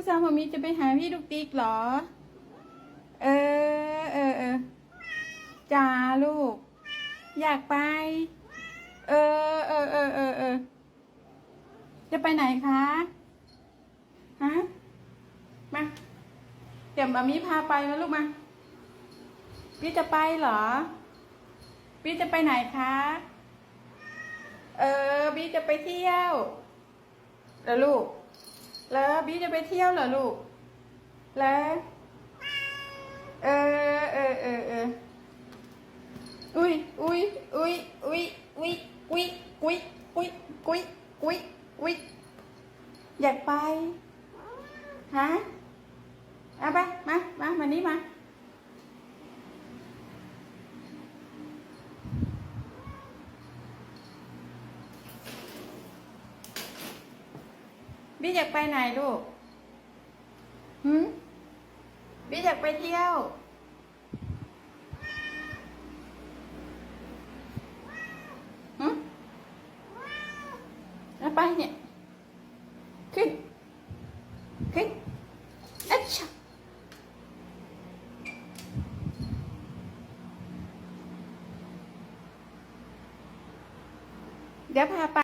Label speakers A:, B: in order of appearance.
A: ลูกสาวมามีจะไปหาพี่ลูกติ๊กเหรอ เออเออเออจ้าลูก อยากไป เออเออเออเออเออจะไปไหนคะฮะมาเดี๋ยวมามีพาไปนะลูกมาพี่จะไปเหรอพี่จะไปไหนคะ เออพี่จะไปเที่ยวเหรอลูก แล้วบีจะไปเที่ยวเหรอลูก แล้วเออเออเออเอออุ้ยอุ้ยอุ้ยอุ้ยอุ้ยอุ้ยอุ้ยอุ้ยอุ้ยอุ้ยอุ้ยอยากไปฮะเอาไปมามามานี่มา บี้อยากไปไหนลูกหืมบี้อยากไปเที่ยว หืมแล้วไปเนี่ย ขึ้น ขึ้นอัชชะเดี๋ยวพาไป